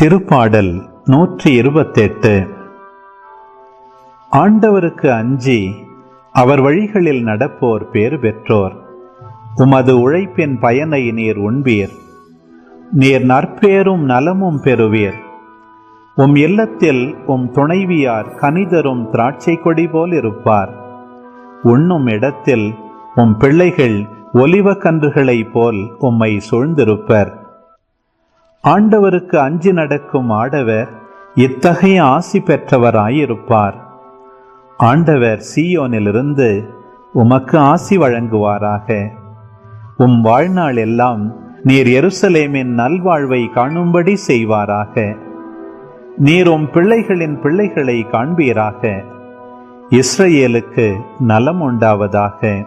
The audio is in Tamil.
திருப்பாடல் நூற்றி இருபத்தெட்டு. ஆண்டவருக்கு அஞ்சி அவர் வழிகளில் நடப்போர் பேறு பெற்றோர். உமது உழைப்பின் பயனை நீர் உண்பீர். நீர் நற்பேரும் நலமும் பெறுவீர். உம் இல்லத்தில் உம் துணைவியார் கனிதரும் திராட்சை கொடி போல் இருப்பார். உண்ணும் இடத்தில் உம் பிள்ளைகள் ஒலிவ கன்றுகளைப் போல் உம்மை சூழ்ந்திருப்பர். ஆண்டவருக்கு அஞ்சு நடக்கும் ஆடவர் இத்தகைய ஆசி பெற்றவராயிருப்பார். ஆண்டவர் சீயோனிலிருந்து உமக்கு ஆசி வழங்குவாராக. உம் வாழ்நாள் எல்லாம் நீர் எருசலேமின் நல்வாழ்வை காணும்படி செய்வாராக. நீர் உம் பிள்ளைகளின் பிள்ளைகளை காண்பீராக. இஸ்ரேலுக்கு நலம் உண்டாவதாக.